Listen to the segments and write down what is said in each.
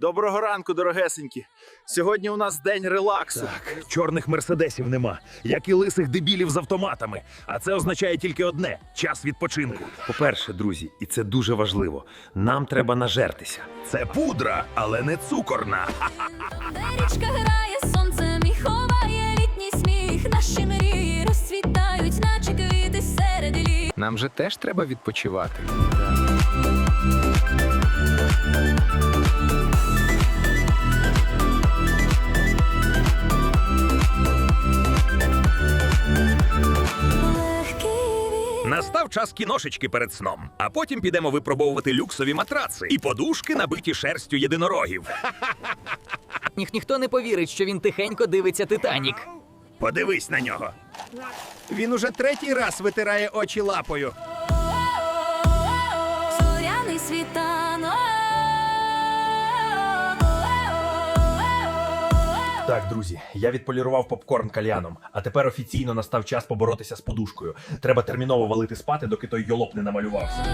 Доброго ранку, дорогесенькі. Сьогодні у нас день релаксу. Так, чорних мерседесів нема, як і лисих дебілів з автоматами. А це означає тільки одне час відпочинку. По-перше, друзі, і це дуже важливо. Нам треба нажертися. Це пудра, але не цукорна. Річка грає сонцем і ховає літній сміх. Наші мрії розцвітають, наче квіти серед літ. Нам же теж треба відпочивати. Настав час кіношечки перед сном, а потім підемо випробовувати люксові матраци і подушки, набиті шерстю єдинорогів. Ніх ніхто не повірить, що він тихенько дивиться Титанік. Подивись на нього. Він уже третій раз витирає очі лапою. Так, друзі, я відполірував попкорн кальяном, а тепер офіційно настав час поборотися з подушкою. Треба терміново валити спати, доки той йолоп не намалювався.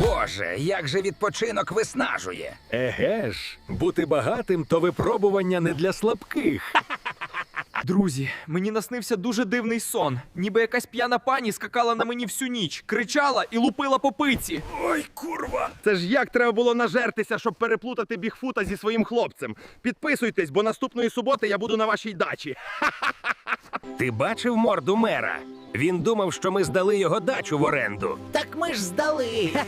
Боже, як же відпочинок виснажує. Еге ж, бути багатим то випробування не для слабких. Друзі, мені наснився дуже дивний сон. Ніби якась п'яна пані скакала на мені всю ніч, кричала і лупила по пиці. Ой, курва! Це ж як треба було нажертися, щоб переплутати Бігфута зі своїм хлопцем. Підписуйтесь, бо наступної суботи я буду на вашій дачі. Ти бачив морду мера? Він думав, що ми здали його дачу в оренду. Так ми ж здали.